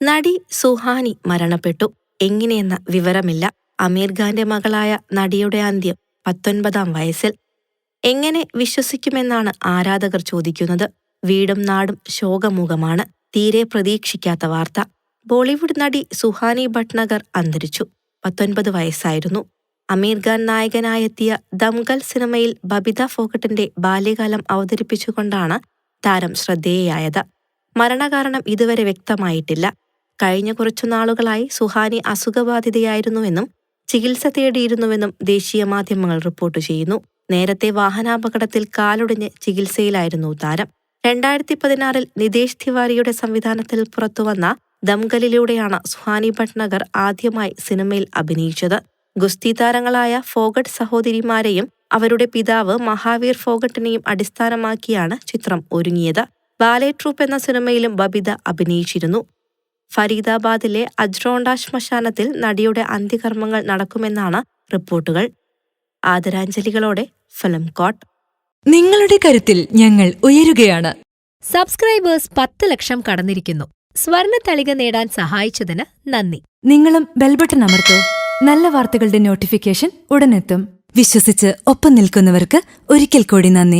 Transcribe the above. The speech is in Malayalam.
നടി സുഹാനി മരണപ്പെട്ടു. എങ്ങനെയെന്ന വിവരമില്ല. അമീർ ഖാന്റെ മകളായ നടിയുടെ അന്ത്യം പത്തൊൻപതാം വയസ്സിൽ. എങ്ങനെ വിശ്വസിക്കുമെന്നാണ് ആരാധകർ ചോദിക്കുന്നത്. വീടും നാടും ശോകമുഖമാണ്. തീരെ പ്രതീക്ഷിക്കാത്ത വാർത്ത. ബോളിവുഡ് നടി സുഹാനി ഭട്നഗർ അന്തരിച്ചു. പത്തൊൻപത് വയസ്സായിരുന്നു. അമീർ ഖാൻ നായകനായെത്തിയ ദംഗൽ സിനിമയിൽ ബബിത ഫോഗട്ടിന്റെ ബാല്യകാലം അവതരിപ്പിച്ചുകൊണ്ടാണ് താരം ശ്രദ്ധേയയായത്. മരണകാരണം ഇതുവരെ വ്യക്തമായിട്ടില്ല. കഴിഞ്ഞ കുറച്ചു നാളുകളായി സുഹാനി അസുഖബാധിതയായിരുന്നുവെന്നും ചികിത്സ തേടിയിരുന്നുവെന്നും ദേശീയ മാധ്യമങ്ങൾ റിപ്പോർട്ട് ചെയ്യുന്നു. നേരത്തെ വാഹനാപകടത്തിൽ കാലൊടിഞ്ഞ് ചികിത്സയിലായിരുന്നു താരം. രണ്ടായിരത്തി പതിനാറിൽ നിതേഷ് തിവാരിയുടെ സംവിധാനത്തിൽ പുറത്തുവന്ന ദംഗലിലൂടെയാണ് സുഹാനി ഭട്നഗർ ആദ്യമായി സിനിമയിൽ അഭിനയിച്ചത്. ഗുസ്തി താരങ്ങളായ ഫോഗട്ട് സഹോദരിമാരെയും അവരുടെ പിതാവ് മഹാവീർ ഫോഗട്ടിനെയും അടിസ്ഥാനമാക്കിയാണ് ചിത്രം ഒരുങ്ങിയത്. ബാലെ ട്രൂപ്പ് എന്ന സിനിമയിലും ബബിത അഭിനയിച്ചിരുന്നു. ഫരീദാബാദിലെ അജ്രോണ്ട ശ്മശാനത്തിൽ നടിയുടെ അന്ത്യകർമ്മങ്ങൾ നടക്കുമെന്നാണ് റിപ്പോർട്ടുകൾ. ആദരാഞ്ജലികളോടെ ഫിലിം കോട്ട്. നിങ്ങളുടെ കരുത്തിൽ ഞങ്ങൾ ഉയരുകയാണ്. സബ്സ്ക്രൈബേഴ്സ് പത്ത് ലക്ഷം കടന്നിരിക്കുന്നു. സ്വർണ തളിക നേടാൻ സഹായിച്ചതിന് നന്ദി. നിങ്ങളും ബെൽബട്ടൺ അമർത്തോ. നല്ല വാർത്തകളുടെ നോട്ടിഫിക്കേഷൻ ഉടനെത്തും. വിശ്വസിച്ച് ഒപ്പം നിൽക്കുന്നവർക്ക് ഒരിക്കൽ കൂടി നന്ദി.